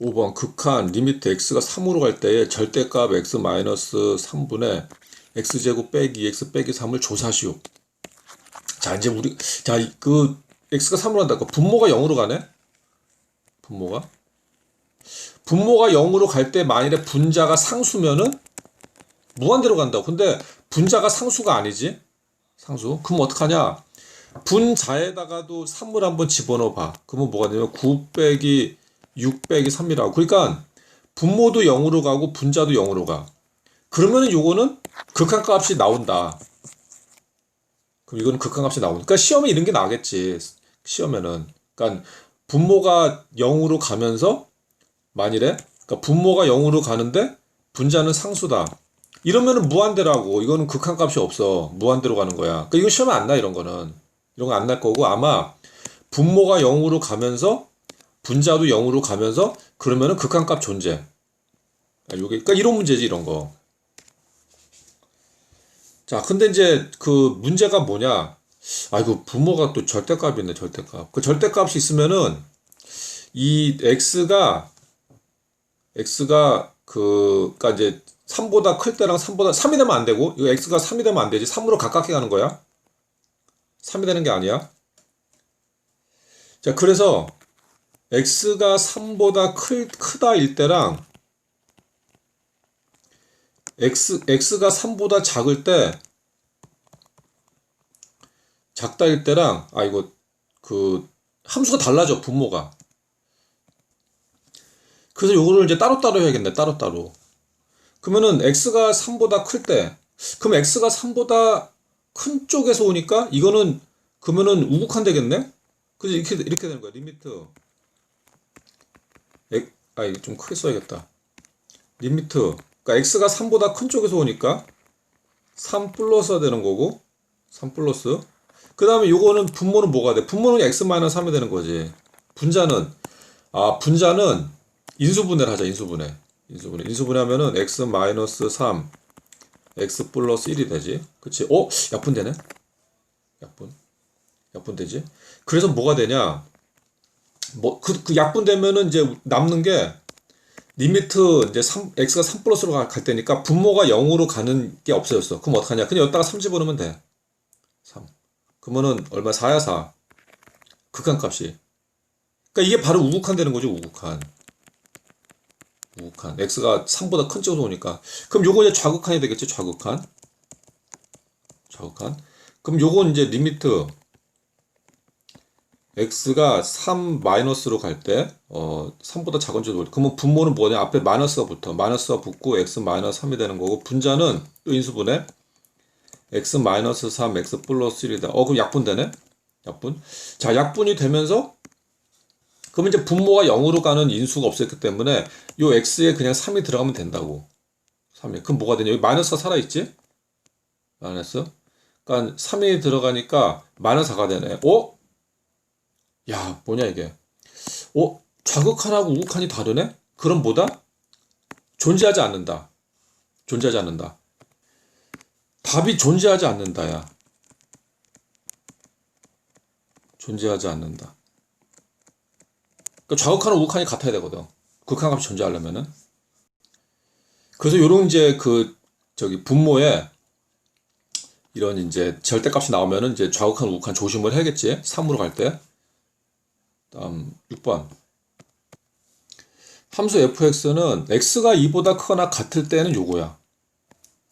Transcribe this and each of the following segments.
5번 극한 리미트 x가 3으로 갈 때에 절대값 x 마이너스 3분의 x제곱 빼기 x 빼기 3을 조사시오. 자 이제 우리 자 그 x가 3으로 간다. 그 분모가 0으로 가네. 분모가 분모가 0으로 갈 때 만일에 분자가 상수면은 무한대로 간다고. 근데 분자가 상수가 아니지. 상수. 그럼 어떡하냐? 분자에다가도 3을 한번 집어넣어 봐. 그러면 뭐가 되냐면 9 빼기 6 빼기 3이라고. 그러니까 분모도 0으로 가고 분자도 0으로 가. 그러면은 요거는 극한값이 나온다. 그럼 이거는 극한값이 나오니까 그러니까 시험에 이런 게 나겠지. 시험에는. 그러니까 분모가 0으로 가면서 만일에 그러니까 분모가 0으로 가는데 분자는 상수다. 이러면은 무한대라고. 이거는 극한값이 없어. 무한대로 가는 거야. 그러니까 이거 시험에 안 나, 이런 거는. 이런 거 안 날 거고 아마 분모가 0으로 가면서 분자도 0으로 가면서 그러면은 극한값 존재. 아, 요게 그러니까 이런 문제지 이런 거. 자, 근데 이제 그 문제가 뭐냐? 아이고 분모가 또 절대값이 있네 절대값. 그 절대값이 있으면은 이 x가 x가 그 그니까 이제 3보다 클 때랑 3보다 3이 되면 안 되고 이거 x가 3이 되면 안 되지. 3으로 가깝게 가는 거야. 3이 되는 게 아니야. 자, 그래서 x가 3보다 클, 크다일 때랑 x, x가 3보다 작을 때 작다일 때랑 아 이거 그 함수가 달라져 분모가. 그래서 요거를 이제 따로따로 해야겠네 따로따로. 그러면은 x가 3보다 클 때 그럼 x가 3보다 큰 쪽에서 오니까 이거는 그러면은 우극한 되겠네? 그래서 이렇게 이렇게 되는 거야 리미트. 엑- 아 이거 좀 크게 써야겠다. 리미트 그러니까 x가 3보다 큰 쪽에서 오니까 3 플러스가 되는 거고 3 플러스. 그 다음에 요거는 분모는 뭐가 돼? 분모는 x 마이너스 3이 되는 거지. 분자는 아 분자는 인수분해를 하자 인수분해. 인수분해. 인수분해 하면은 x 마이너스 3 x 플러스 1이 되지. 그치? 어? 약분 되네? 약분? 약분 되지? 그래서 뭐가 되냐 뭐 그 그 약분 되면은 이제 남는 게 리미트 이제 3, x가 3 플러스로 가- 갈 때니까 분모가 0으로 가는 게 없어졌어. 그럼 어떡하냐? 그냥 여기다가 3 집어넣으면 돼. 3. 그러면은 얼마? 4야 4. 극한 값이. 그러니까 이게 바로 우극한 되는 거죠, 우극한. 우극한. x가 3보다 큰 쪽으로 오니까. 그럼 요거 이제 좌극한이 되겠지, 좌극한. 좌극한. 그럼 요건 이제 리미트 x가 3 마이너스로 갈 때, 어, 3보다 작은 올 때. 그러면 분모는 뭐냐? 앞에 마이너스가 붙어. 마이너스가 붙고 x 마이너스 3이 되는 거고, 분자는 또 인수분해. x 마이너스 3, x 플러스 1이다. 어, 그럼 약분 되네? 약분. 자, 약분이 되면서, 그러면 이제 분모가 0으로 가는 인수가 없었기 때문에, 요 x에 그냥 3이 들어가면 된다고. 3이. 그럼 뭐가 되냐? 여기 마이너스가 살아있지? 마이너스. 그러니까 3이 들어가니까 마이너스 4가 되네. 어? 야, 뭐냐 이게. 어? 좌극한하고 우극한이 다르네? 그럼 뭐다? 존재하지 않는다. 존재하지 않는다. 답이 존재하지 않는다야. 존재하지 않는다. 그러니까 좌극한하고 우극한이 같아야 되거든. 극한 값이 존재하려면은. 그래서 요런 이제 그 저기 분모에 이런 이제 절대값이 나오면은 이제 좌극한 우극한 조심을 해야겠지. 3으로 갈 때. 다음 6번. 함수 fx는 x가 2보다 크거나 같을 때는 요거야.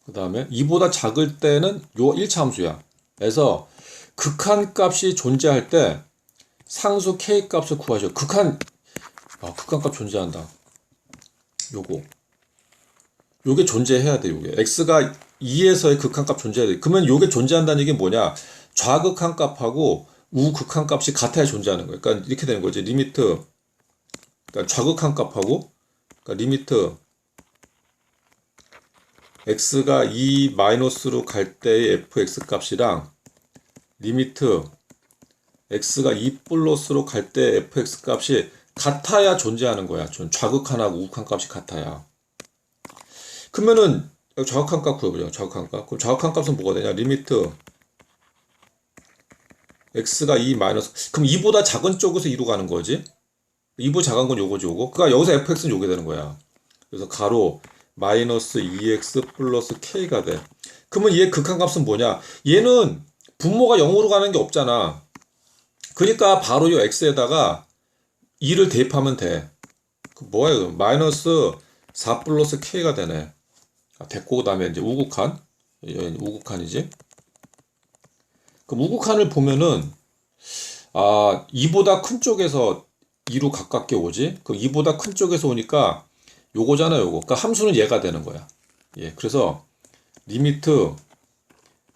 그 다음에 2보다 작을 때는 요 1차 함수야. 그래서 극한 값이 존재할 때 상수 k 값을 구하셔. 극한, 아, 극한 값 존재한다. 요거. 요게 존재해야 돼, 요게. x가 2에서의 극한 값 존재해야 돼. 그러면 요게 존재한다는 얘기 뭐냐? 좌극한 값하고 우극한 값이 같아야 존재하는 거예요. 그러니까 이렇게 되는 거지. 리미트. 그러니까 좌극한 값하고, 그러니까 리미트. x가 2 마이너스로 갈 때의 fx 값이랑 리미트 x가 2 플러스로 갈 때 fx 값이 같아야 존재하는 거야. 전 좌극한하고 우극한 값이 같아야. 그러면은 좌극한 값 구해보자. 좌극한 값. 그럼 좌극한 값은 뭐가 되냐? 리미트 x가 2 마이너스 그럼 2보다 작은 쪽에서 2로 가는 거지. 2보 작은 건 요거지 요거. 그러니까 여기서 fx는 요게 되는 거야. 그래서 가로 마이너스 2x 플러스 k가 돼. 그러면 얘 극한값은 뭐냐? 얘는 분모가 0으로 가는 게 없잖아. 그러니까 바로 요 x에다가 2를 대입하면 돼. 그 뭐야 이거? 마이너스 4 플러스 k가 되네. 아, 됐고 그 다음에 이제 우극한 우극한이지. 그럼 우극한을 보면은 아 2보다 큰 쪽에서 2로 가깝게 오지. 그럼 2보다 큰 쪽에서 오니까 요거잖아 요거. 그러니까 함수는 얘가 되는 거야. 예, 그래서 리미트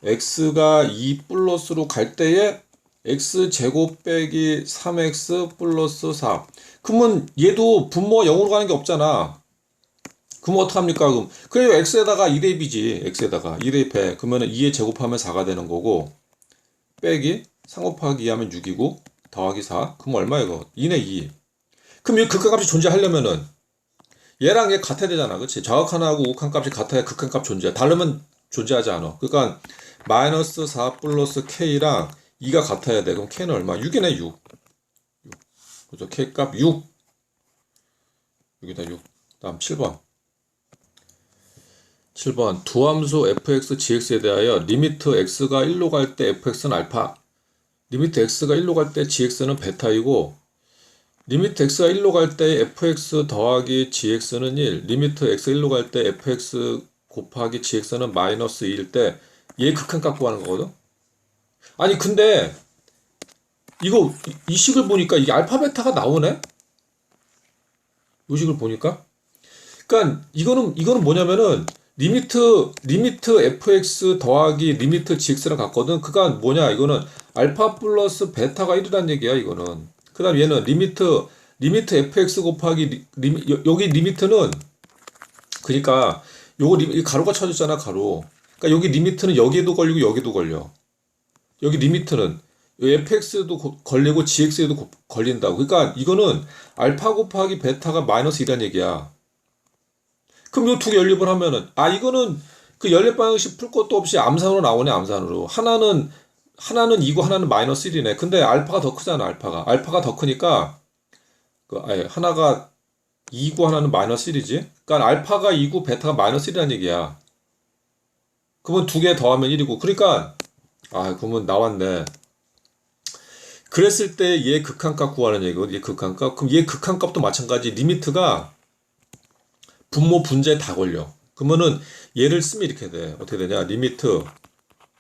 x가 2 플러스로 갈 때에 x 제곱 빼기 3x 플러스 4. 그러면 얘도 분모가 0으로 가는 게 없잖아. 그럼 어떡합니까? 그럼 그래요 x에다가 2 대입이지. x에다가 2 대입 해. 그러면 2에 제곱하면 4가 되는 거고 빼기 3 곱하기 2 하면 6이고 더하기 4. 그럼 얼마 이거? 2네 2. 그럼 이 극한값이 존재하려면은 얘랑 얘 같아야 되잖아. 그치? 좌극한하고 우극한 값이 같아야 극한값 존재해. 다르면 존재하지 않아. 그러니까 마이너스 4 플러스 k랑 2가 같아야 돼. 그럼 k는 얼마? 6이네 6. 6. 그죠? k 값 6. 여기다 6. 다음 7번. 7번 두 함수 fx, gx에 대하여 리미트 x가 1로 갈 때 fx는 알파, 리미트 x가 1로 갈 때 gx는 베타이고 리미트 x가 1로 갈 때 fx 더하기 gx는 1, 리미트 x 1로 갈 때 fx 곱하기 gx는 마이너스 2일 때 얘 극한값 구하는 거거든. 아니 근데 이거 이- 이 식을 보니까 이게 알파 베타가 나오네. 이 식을 보니까. 그러니까 이거는 이거는 뭐냐면은 리미트 리미트 fx 더하기 리미트 gx랑 같거든. 그가 뭐냐 이거는 알파 플러스 베타가 1이란 얘기야 이거는. 그다음 얘는 리미트 리미트 fx 곱하기 리, 리, 여- 여기 리미트는 그러니까 요거 리, 이 가로가 쳐졌잖아 가로. 그러니까 여기 리미트는 여기에도 걸리고 여기도 걸려. 여기 리미트는 이 fx도 고- 걸리고 gx에도 고- 걸린다고. 그러니까 이거는 알파 곱하기 베타가 마이너스 2란 얘기야. 그럼 요 두 개 연립을 하면은 아 이거는 그 연립 방식 풀 것도 없이 암산으로 나오네 암산으로. 하나는 하나는 2고 하나는 마이너스 1이네. 근데 알파가 더 크잖아 알파가. 알파가 더 크니까 그 아예 하나가 2고 하나는 마이너스 1이지? 그러니까 알파가 2고 베타가 마이너스 1이라는 얘기야. 그러면 두 개 더하면 1이고. 그러니까 아 그러면 나왔네. 그랬을 때 얘 극한값 구하는 얘기거든 얘 극한값? 그럼 얘 극한값도 마찬가지. 리미트가 분모 분자에 다 걸려. 그러면은 얘를 쓰면 이렇게 돼. 어떻게 되냐? 리미트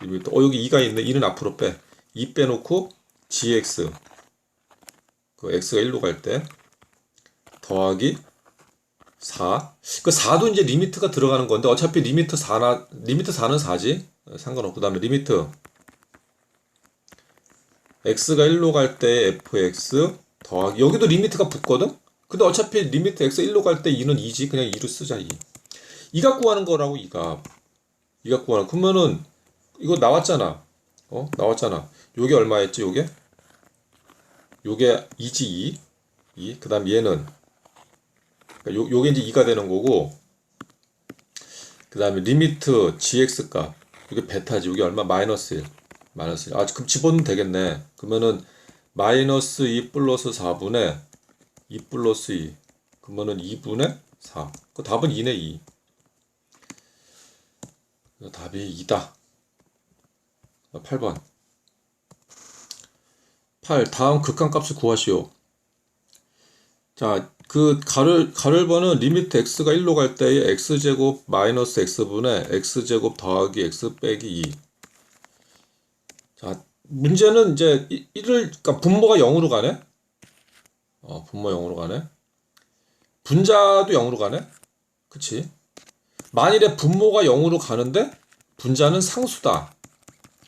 리미트. 어 여기 2가 있네. 2는 앞으로 빼. 2 빼놓고 gx 그 x가 1로 갈 때 더하기 4. 그 4도 이제 리미트가 들어가는 건데 어차피 리미트 4나 리미트 4는 4지. 상관없고 그다음에 리미트 x가 1로 갈 때 fx 더하기 여기도 리미트가 붙거든. 근데 어차피 리미트 x 1로 갈 때 2는 2지. 그냥 2로 쓰자 2. 2 갖고 하는 거라고 2가. 2 갖고 하는. 그러면은 이거 나왔잖아. 어? 나왔잖아. 요게 얼마였지? 요게? 요게 2지 2. 2. 그다음 얘는 그러니까 요 요게 이제 2가 되는 거고 그 다음에 리미트 gx 값. 이게 베타지. 이게 얼마? 마이너스 1. 마이너스 1. 아, 그럼 집어넣으면 되겠네. 그러면은 마이너스 2 플러스 4분의 2 플러스 2. 그러면은 2분의 4. 그 답은 2네 2. 그래서 답이 2다. 8번. 8. 다음 극한값을 구하시오. 자, 그 가를 가를 번은 리미트 x가 1로 갈 때의 x제곱 마이너스 x분의 x제곱 더하기 x 빼기 2. 자, 문제는 이제 1을 그러니까 분모가 0으로 가네. 어, 분모 0으로 가네. 분자도 0으로 가네. 그치? 만일에 분모가 0으로 가는데 분자는 상수다.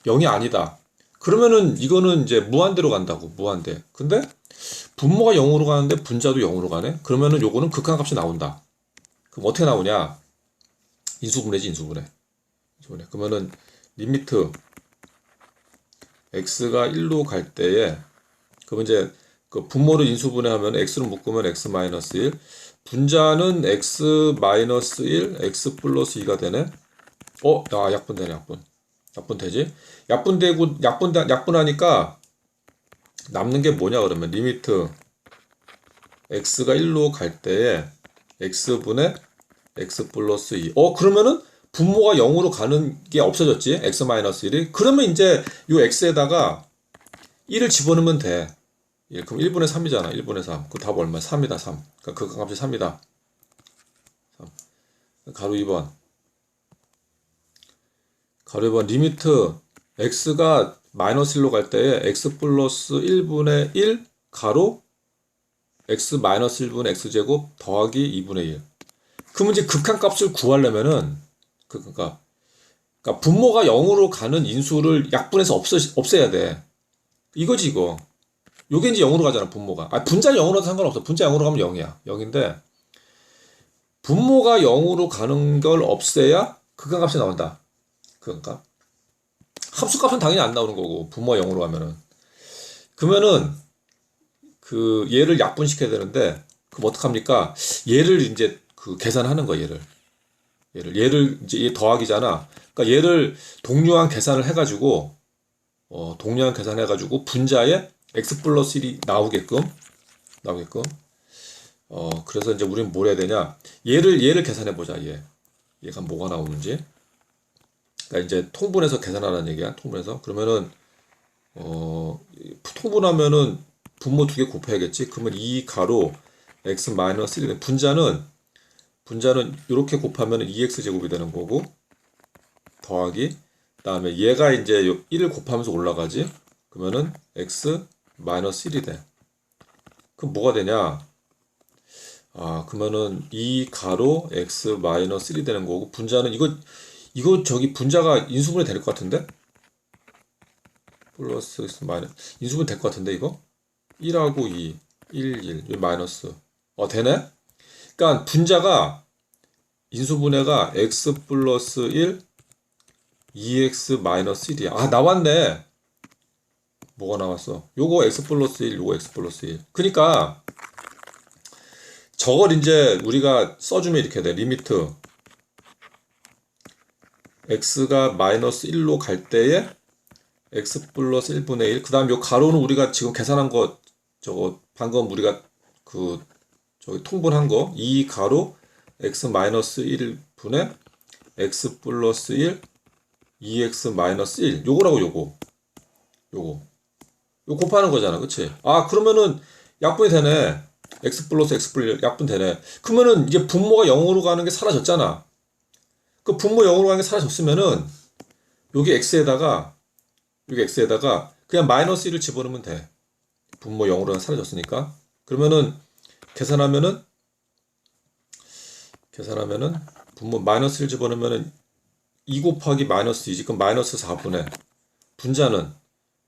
0이 아니다. 그러면은 이거는 이제 무한대로 간다고. 무한대. 근데 분모가 0으로 가는데 분자도 0으로 가네. 그러면은 요거는 극한값이 나온다. 그럼 어떻게 나오냐? 인수분해지 인수분해. 인수분해. 그러면은 리미트 x가 1로 갈 때에 그러면 이제 그 분모를 인수분해하면 x로 묶으면 x 마이너스 1 분자는 x 마이너스 1 x 플러스 2가 되네 어? 야 약분 되네 약분 약분 되지? 약분 되고 약분 약분하니까 남는 게 뭐냐 그러면 리미트 x가 1로 갈 때에 x분의 x 플러스 2. 어, 그러면은 분모가 0으로 가는 게 없어졌지? x 마이너스 1이. 그러면 이제 요 x에다가 1을 집어넣으면 돼. 예, 그럼 1분의 3이잖아. 1분의 3. 그 답 얼마? 3이다, 3. 그러니까 그 값이 3이다. 3. 가로 2번. 가로 2번 리미트 x가 마이너스 1로 갈 때에 x 플러스 1분의 1 가로 x 마이너스 1분의 x제곱 더하기 2분의 1. 그러면 이제 극한값을 구하려면은 그 그러니까 그러니까 분모가 0으로 가는 인수를 약분해서 없애 없애야 돼. 이거지 이거. 요게 이제 0으로 가잖아 분모가. 아 분자 0으로 상관없어. 분자 0으로 가면 0이야. 0인데 분모가 0으로 가는 걸 없애야 극한값이 나온다. 그러니까 합수값은 당연히 안 나오는 거고 분모가 0으로 가면은 그러면은 그 얘를 약분시켜야 되는데 그럼 어떡합니까? 얘를 이제 그 계산하는 거 얘를 얘를 얘를 이제 얘 더하기잖아. 그러니까 얘를 동류한 계산을 해가지고 어 동류한 계산해가지고 분자에 x 플러스 1이 나오게끔 나오게끔 어 그래서 이제 우리는 뭘 해야 되냐? 얘를 얘를 계산해 보자 얘 얘가 뭐가 나오는지. 그러니까 이제 통분해서 계산하라는 얘기야. 통분해서 그러면은 어 통분하면은 분모 두 개 곱해야겠지. 그러면 2 가로 x 마이너스 1 분자는 분자는 이렇게 곱하면 2x 제곱이 되는 거고 더하기 그다음에 얘가 이제 1을 곱하면서 올라가지. 그러면은 x 마이너스 1이 돼. 그럼 뭐가 되냐? 아, 그러면은 2 가로 x 마이너스 1이 되는 거고 분자는 이거 이거 저기 분자가 인수분해 될 것 같은데? 플러스 x 마이너스 인수분 될것 같은데 이거? 1하고 2, 1, 1, 이 마이너스. 어, 되네? 그러니까 분자가 인수분해가 x 플러스 1, 2x 마이너스 1이야. 아, 나왔네. 뭐가 나왔어? 요거 x 플러스 1, 요거 x 플러스 1. 그러니까 저걸 이제 우리가 써주면 이렇게 돼. 리미트 x가 마이너스 1로 갈 때에 x 플러스 1분의 1. 그 다음 요 가로는 우리가 지금 계산한 거 저거 방금 우리가 그 저기 통분한 거2 가로 x 마이너스 1분의 x 플러스 1 2x 마이너스 1 요거라고 요거 요거 요 곱하는 거잖아 그치? 아 그러면은 약분이 되네. X 플러스 x 플러스 1 약분 되네. 그러면은 이제 분모가 0으로 가는 게 사라졌잖아. 그 분모 0으로 가는 게 사라졌으면은 여기 x에다가 여기 x에다가 그냥 마이너스 1을 집어넣으면 돼. 분모 0으로 사라졌으니까. 그러면은 계산하면은 계산하면은 분모 마이너스 1 집어넣으면은 2 곱하기 마이너스 2지 그럼 마이너스 4분의 분자는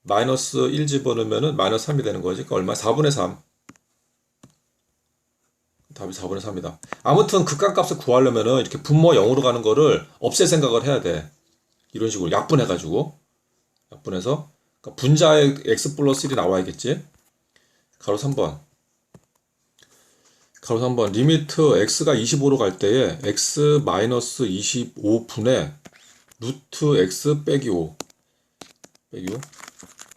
마이너스 1 집어넣으면은 마이너스 3이 되는 거지. 그러니까 얼마? 4분의 3 답이 4분의 3이다. 아무튼 극한값을 구하려면은 이렇게 분모 0으로 가는 거를 없앨 생각을 해야 돼. 이런 식으로 약분해 가지고. 약분해서. 그러니까 분자에 x 플러스 1이 나와야겠지? 가로 3번. 가로 3번. 리미트 x가 25로 갈 때에 x 마이너스 25분의 루트 x 빼기 5 빼기 5.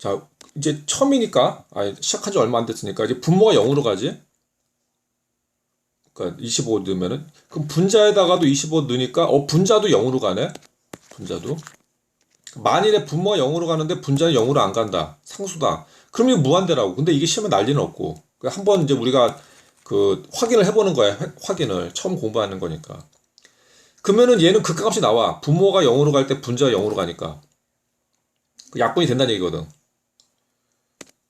자 이제 처음이니까 아 시작한 지 얼마 안 됐으니까 이제 분모가 0으로 가지. 그러니까 25 넣으면은 그럼 분자에다가도 25 넣으니까 어 분자도 0으로 가네. 분자도 만일에 분모가 0으로 가는데 분자는 0으로 안 간다. 상수다. 그럼 이거 무한대라고. 근데 이게 시험에 난리는 없고. 한번 이제 우리가 그 확인을 해보는 거야. 확인을 처음 공부하는 거니까. 그러면은 얘는 극값이 나와. 분모가 0으로 갈 때 분자가 0으로 가니까. 그 약분이 된다는 얘기거든.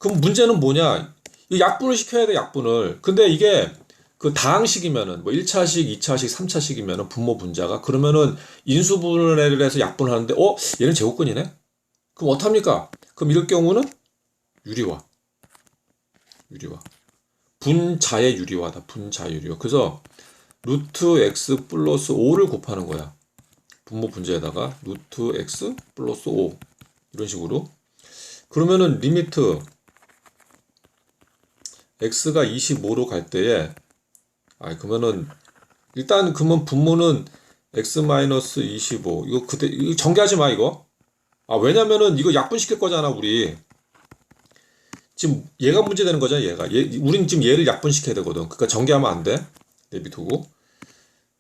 그럼 문제는 뭐냐? 이 약분을 시켜야 돼, 약분을. 근데 이게 그 다항식이면은 뭐 1차식, 2차식, 3차식이면은 분모 분자가 그러면은 인수분해를 해서 약분을 하는데 어, 얘는 제곱근이네. 그럼 어떡합니까? 그럼 이럴 경우는 유리화. 유리화. 분자의 유리화다. 분자의 유리화. 그래서 루트 x 플러스 5를 곱하는 거야. 분모 분자에다가 루트 x 플러스 5 이런 식으로 그러면은 리미트 x가 25로 갈 때에 아 그러면은 일단 그러면 분모는 x 마이너스 25 이거 그때 이거 전개하지 마 이거. 아 왜냐면은 이거 약분시킬 거잖아 우리. 지금 얘가 문제되는 거잖아 얘가. 얘 우린 지금 얘를 약분시켜야 되거든. 그러니까 전개하면 안돼. 대비 두고.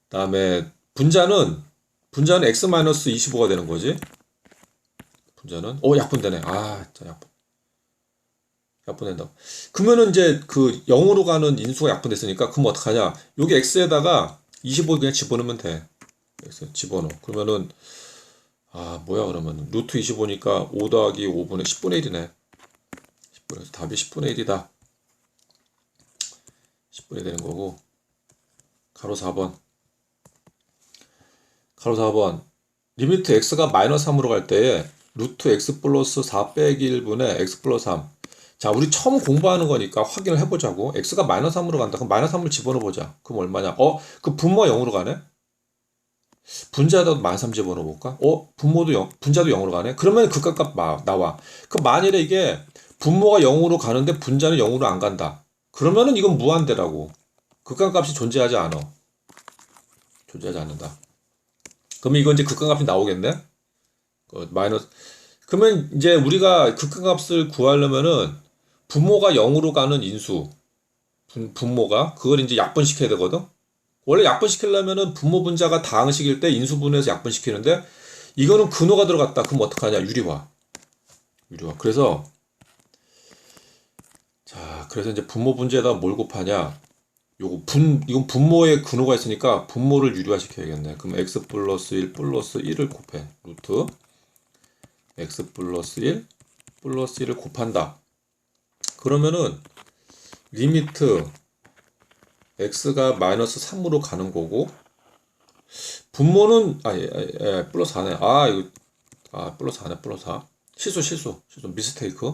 다음에 분자는 분자는 x 25가 되는 거지. 분자는? 오 약분되네. 아 진짜 약분 약분된다 그러면은 이제 그 0으로 가는 인수가 약분됐으니까 그럼 어떡하냐? 여기 x에다가 25 그냥 집어넣으면 돼. X 집어넣어. 그러면은 아 뭐야 그러면 루트 25니까 5 더하기 5분의 10분의 1이네. 10분의 1 답이 10분의 1이다. 10분의 되는 거고. 가로 4번. 가로 4번. 리미트 x가 마이너스 3으로 갈 때에 루트 x 플러스 4 빼기 1분의 x 플러스 3 자, 우리 처음 공부하는 거니까 확인을 해보자고. x가 마이너스 3으로 간다. 그럼 마이너스 3을 집어넣어보자. 그럼 얼마냐? 어? 그 분모가 0으로 가네? 분자에다 마이너스 3 집어넣어볼까? 어? 분모도 0, 분자도 0으로 가네? 그러면 극값 마- 나와. 그 만일에 이게 분모가 0으로 가는데 분자는 0으로 안 간다. 그러면은 이건 무한대라고. 극값값이 존재하지 않아. 존재하지 않는다. 그러면 이건 이제 극값값이 나오겠네? 그 마이너스. 그러면 이제 우리가 극값값을 구하려면은 분모가 0으로 가는 인수. 분, 분모가. 그걸 이제 약분시켜야 되거든? 원래 약분시키려면은 분모 분자가 다항식일 때 인수분해해서 약분시키는데 이거는 근호가 들어갔다. 그럼 어떡하냐? 유리화. 유리화. 그래서 자, 그래서 이제 분모 분자에다 뭘 곱하냐? 요거 분 이건 분모에 근호가 있으니까 분모를 유리화 시켜야겠네. 그럼 x 플러스 1 플러스 1을 곱해. 루트 x 플러스 1 플러스 1을 곱한다. 그러면은 리미트 x가 마이너스 3으로 가는 거고 분모는 아, 예, 예, 예, 플러스 4네. 아, 이거 아, 플러스 4네. 플러스 4. 실수 실수. 실수 미스테이크.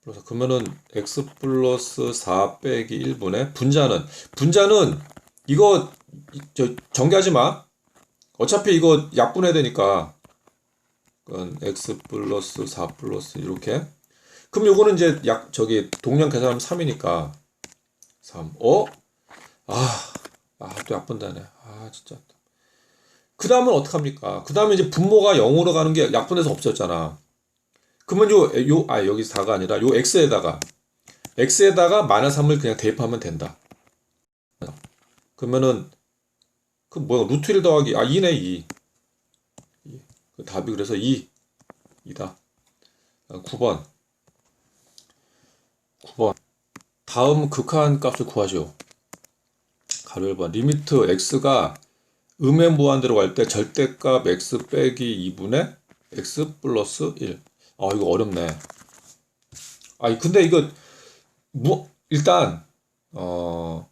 플러스 그러면은 x 플러스 4 빼기 1분의 분자는 분자는 이거 이- 저 전개하지 마. 어차피 이거 약분해야 되니까 x 플러스 4 플러스 이렇게 그럼 요거는 이제 약 저기 동량 계산하면 3이니까 3. 어? 아, 아, 또 약분되네. 아, 진짜. 그 다음은 어떡합니까? 그 다음에 이제 분모가 0으로 가는 게 약분해서 없었잖아. 그러면 요, 요, 아, 여기 4가 아니라 요 x에다가, x에다가 마이너스 3을 그냥 대입하면 된다. 그러면은, 그 뭐야, 루트 1 더하기, 아, 2네, 2. 그 답이 그래서 2. 2다. 9번. 9번. 다음 극한 값을 구하죠. 가로 1번. 리미트 x가 음의 무한대로 갈 때 절대값 x 빼기 2분의 x 플러스 1. 아, 이거 어렵네. 아니, 근데 이거, 뭐, 일단, 어,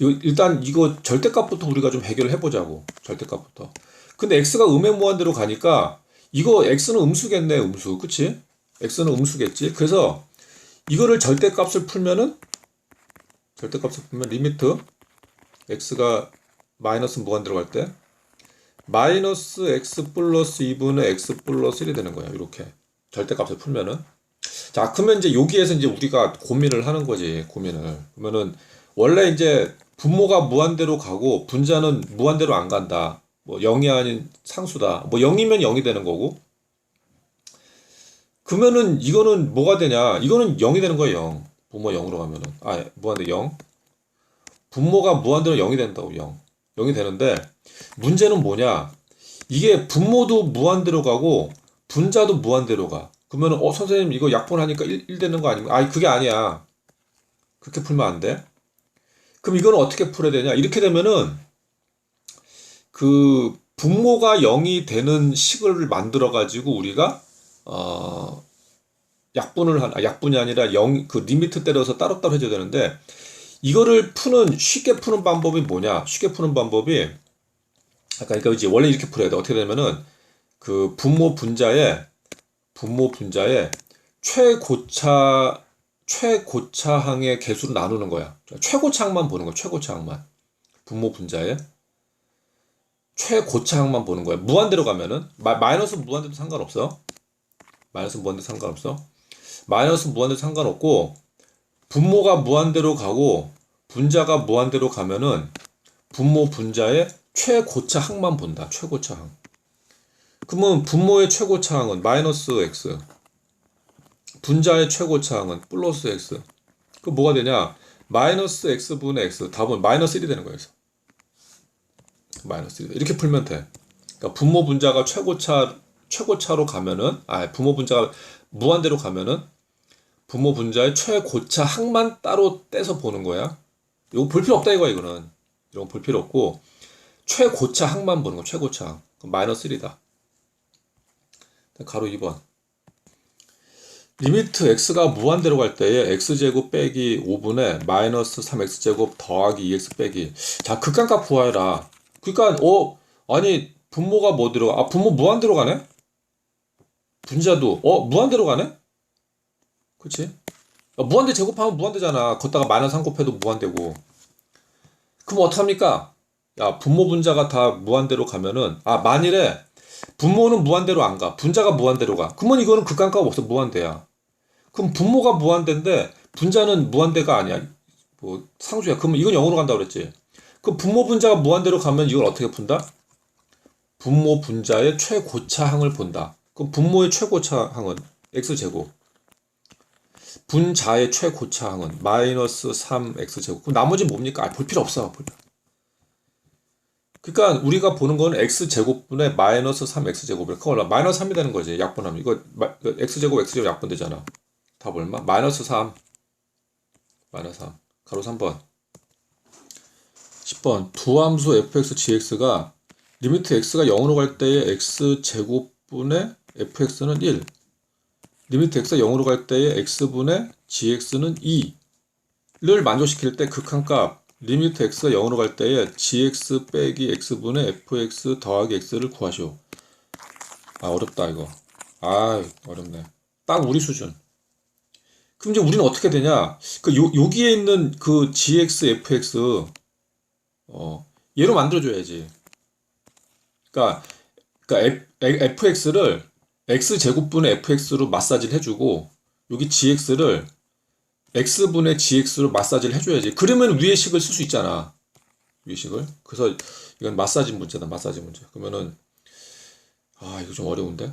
이거, 일단 이거 절대값부터 우리가 좀 해결을 해보자고. 절대값부터. 근데 x가 음의 무한대로 가니까, 이거 x는 음수겠네, 음수. 그치? x는 음수겠지? 그래서, 이거를 절대값을 풀면은, 절대값을 풀면 리미트, x가 마이너스 무한대로 갈 때, 마이너스 x 플러스 2분의 x 플러스 1이 되는 거야. 이렇게. 절대값을 풀면은. 자, 그러면 이제 여기에서 이제 우리가 고민을 하는 거지. 고민을. 그러면은 원래 이제 분모가 무한대로 가고 분자는 무한대로 안 간다. 뭐 0이 아닌 상수다. 뭐 0이면 0이 되는 거고. 그러면은 이거는 뭐가 되냐? 이거는 0이 되는 거예요. 0. 분모 0으로 가면은. 아, 무한대 0. 분모가 무한대로 0이 된다고 0. 0이 되는데 문제는 뭐냐? 이게 분모도 무한대로 가고 분자도 무한대로 가. 그러면 어 선생님 이거 약분 하니까 1, 1 되는 거 아닌가? 아니 그게 아니야. 그렇게 풀면 안 돼. 그럼 이거는 어떻게 풀어야 되냐? 이렇게 되면은 그 분모가 0이 되는 식을 만들어 가지고 우리가 어 약분을 한 아, 약분이 아니라 0그 리미트 때려서 따로따로 해줘야 되는데 이거를 푸는 쉽게 푸는 방법이 뭐냐? 쉽게 푸는 방법이 아까 그러니까 이제 원래 이렇게 풀어야 돼. 어떻게 되면은 그 분모 분자에 분모 분자에 최고차 최고차항의 개수로 나누는 거야. 최고차항만 보는 거야. 최고차항만. 분모 분자에 최고차항만 보는 거야. 무한대로 가면은 마, 마이너스 무한대도 상관없어. 마이너스 무한대 상관없어. 마이너스 무한대 상관없고 분모가 무한대로 가고 분자가 무한대로 가면은 분모 분자의 최고차 항만 본다. 최고차 항. 그러면 분모의 최고차 항은 마이너스 x. 분자의 최고차 항은 플러스 x. 그 뭐가 되냐? 마이너스 x분의 x. 답은 마이너스 1이 되는 거예요. 마이너스 1. 이렇게 풀면 돼. 그러니까 분모 분자가 최고차 최고차로 가면은 아 분모 분자가 무한대로 가면은 분모 분자의 최고차 항만 따로 떼서 보는 거야. 이거 볼 필요 없다 이거야 이거는. 이런 거 볼 필요 없고 최고차 항만 보는 거 최고차 항. 마이너스 1이다. 가로 2번. 리미트 x가 무한대로 갈 때에 x제곱 빼기 5분의 마이너스 3x제곱 더하기 2x 빼기 자 극한값 구하여라 그러니까 어 아니 분모가 뭐 들어가 아 분모 무한대로 가네 분자도 어 무한대로 가네 그치 아, 무한대 제곱하면 무한대잖아 걷다가 마이너스 3 곱해도 무한대고 그럼 어떡합니까 야 분모 분자가 다 무한대로 가면은 아 만일에 분모는 무한대로 안 가. 분자가 무한대로 가. 그러면 이거는 극한값 없어. 무한대야. 그럼 분모가 무한대인데 분자는 무한대가 아니야. 뭐 상수야. 그러면 이건 0으로 간다고 그랬지. 그 분모 분자가 무한대로 가면 이걸 어떻게 푼다? 분모 분자의 최고차항을 본다. 그럼 분모의 최고차 항은 x제곱. 분자의 최고차 항은 마이너스 3x제곱. 그럼 나머지 뭡니까? 아, 볼 필요 없어. 볼 필요. 그러니까 우리가 보는 건 x 제곱분의 마이너스 3x 제곱을 그걸 마이너스 3이 되는 거지 약분하면 이거 마- 이거 x 제곱 x 제곱 약분 되잖아 답 얼마 마이너스 3 마이너스 3 가로 3번 10번 두 함수 fx gx가 리미트 x가 0으로 갈 때에 x 제곱분의 fx는 1 리미트 x가 0으로 갈 때에 x분의 gx는 2를 만족시킬 때 극한값 리미트 x가 0으로 갈 때에 gx 빼기 x분의 fx 더하기 x를 구하시오. 아 어렵다 이거. 아 어렵네. 딱 우리 수준. 그럼 이제 우리는 어떻게 되냐? 그 요, 여기에 있는 그 gx fx 어 얘로 만들어줘야지. 그러니까 그러니까 f, fx를 x 제곱분의 fx로 마사지를 해주고 여기 gx를 x분의 gx로 마사지를 해줘야지. 그러면 위의 식을 쓸 수 있잖아. 위의 식을. 그래서 이건 마사지 문제다. 마사지 문제. 그러면은 아 이거 좀 어려운데.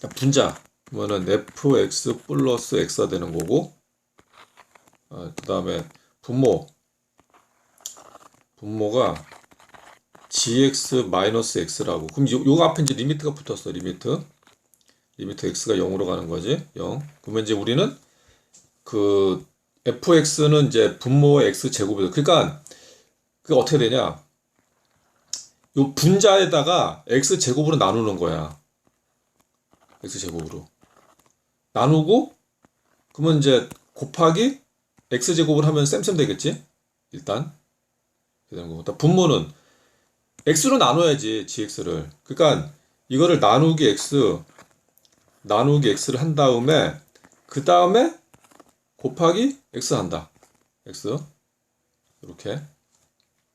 자, 분자. 그러면은 fx 플러스 x가 되는 거고. 아, 그 다음에 분모. 분모가 gx 마이너스 x라고. 그럼 요, 요 앞에 이제 리미트가 붙었어. 리미트. 리미트 x가 0으로 가는 거지. 0. 그러면 이제 우리는 그 fx는 이제 분모의 x 제곱이죠. 그러니까 그 어떻게 되냐? 요 분자에다가 x 제곱으로 나누는 거야. x 제곱으로 나누고 그러면 이제 곱하기 x 제곱을 하면 쌤쌤 되겠지? 일단 되는 거고. 분모는 x로 나눠야지 gx를. 그러니까 이거를 나누기 x 나누기 x를 한 다음에 그 다음에 곱하기 x 한다. x 이렇게.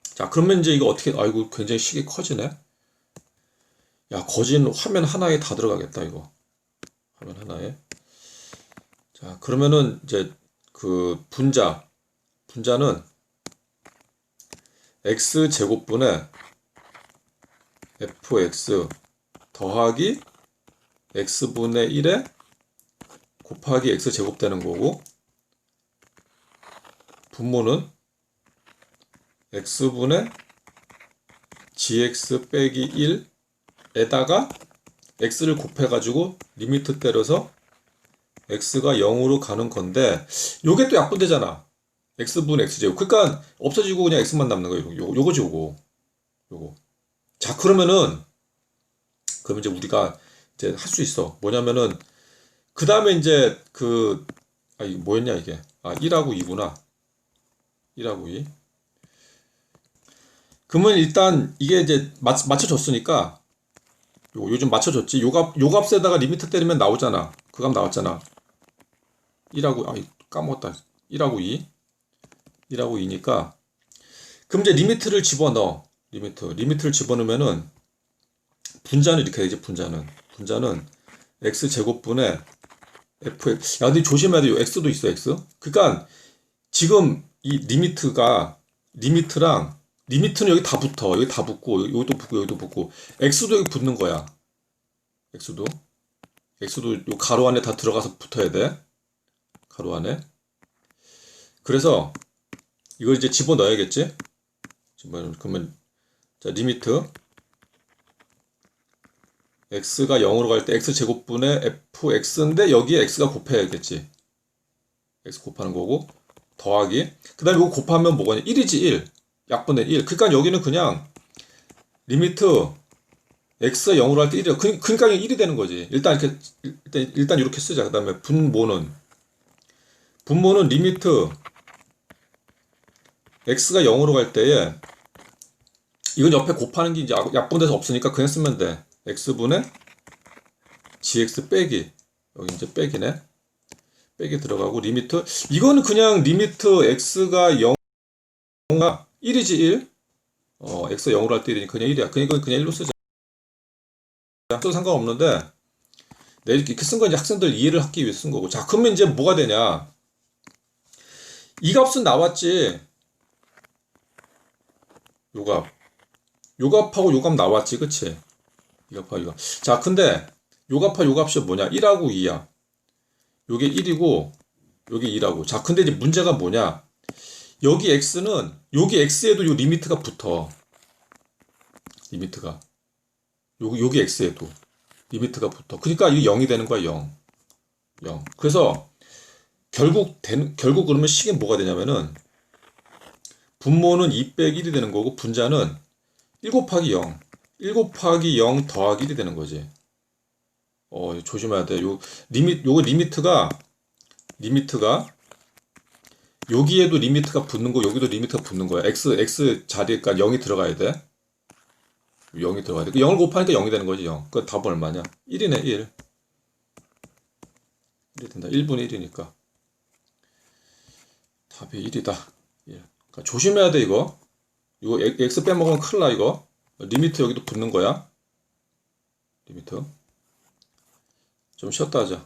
자, 그러면 이제 이거 어떻게 아이고 굉장히 식이 커지네. 야, 거진 화면 하나에 다 들어가겠다 이거. 화면 하나에. 자, 그러면은 이제 그 분자 분자는 x 제곱분의 fx 더하기 x분의 1에 곱하기 x 제곱 되는 거고 분모는 x분의 gx 빼기 1에다가 x를 곱해가지고 리미트 때려서 x가 0으로 가는 건데 요게 또 약분되잖아. x분 x제곱. 그러니까 없어지고 그냥 x만 남는 거예요. 요, 요거지 요거. 요거. 자 그러면은 그러면 이제 우리가 이제 할 수 있어 뭐냐면은 그 다음에 이제 그 아, 이게 뭐였냐 이게 아 1하고 2구나 1하고 2. 그러면 일단 이게 이제 맞, 맞춰줬으니까 요, 요즘 맞춰줬지. 요 값, 요 값에다가 리미트 때리면 나오잖아. 그 값 나왔잖아. 1하고, 아, 까먹었다. 1하고 2. 1하고 2니까. 그럼 이제 리미트를 집어넣어. 리미트. 리미트를 집어넣으면은 분자는 이렇게 되지, 분자는. 분자는 x제곱분의 fx. 야, 근데 조심해야 돼. 요 x도 있어, x. 그니까 지금 이 리미트가 리미트랑 리미트는 여기 다 붙어 여기 다 붙고 여기도 붙고 여기도 붙고 x도 여기 붙는 거야 x도 x도 요 가로 안에 다 들어가서 붙어야 돼. 가로 안에. 그래서 이걸 이제 집어 넣어야겠지? 집어 그러면 자 리미트 x가 0으로 갈 때 x 제곱분의 fx인데 여기에 x가 곱해야겠지. x 곱하는 거고 더하기. 그 다음에 이거 곱하면 뭐가 1이지 1 약분의 1 그러니까 여기는 그냥 리미트 x가 0으로 할 때 1이야. 그, 그러니까 1이 되는 거지. 일단 이렇게 일단, 일단 이렇게 쓰자. 그 다음에 분모는. 분모는 리미트 x가 0으로 갈 때에 이건 옆에 곱하는 게 이제 약- 약분돼서 없으니까 그냥 쓰면 돼 x분의 gx 빼기. 여기 이제 빼기네. 빼기 들어가고 리미트. 이거는 그냥 리미트 x가 0가 1이지 1 어, x가 0으로 할 때 1이니 그냥 1이야. 그냥 이건 그냥 1로 쓰자. 써도 상관없는데 내 이렇게 쓴 건 이제 학생들 이해를 하기 위해 쓴 거고. 자 그러면 이제 뭐가 되냐? 이 값은 나왔지. 요 값. 요 값하고 요 값 나왔지. 그치 이 값하고 이거 자 근데 요 값하고 요 값이 뭐냐 1하고 2야 요게 1이고 요게 2라고. 자, 근데 이제 문제가 뭐냐? 여기 x는 여기 x에도 요 리미트가 붙어. 리미트가. 여기 여기 x에도 리미트가 붙어. 그러니까 이게 0이 되는 거야, 0. 0. 그래서 결국 되는 결국 그러면 식이 뭐가 되냐면은 분모는 2 빼기 1이 되는 거고 분자는 1 곱하기 0. 1 곱하기 0 더하기 1이 되는 거지. 어, 조심해야 돼. 요 리밋 요거 리미트가 리미트가 여기에도 리미트가 붙는 거 여기도 리미트가 붙는 거야. x x 자리니까 0이 들어가야 돼. 0이 들어가야 돼. 0을 곱하니까 0이 되는 거지, 0. 그 답은 얼마냐? 1이네, 1. 1이 된다. 1분의 1이니까. 답이 1이다. 예. 그러니까 조심해야 돼, 이거. 이거 x 빼먹으면 큰일 나, 이거. 리미트 여기도 붙는 거야. 리미트. 좀 쉬었다 하자.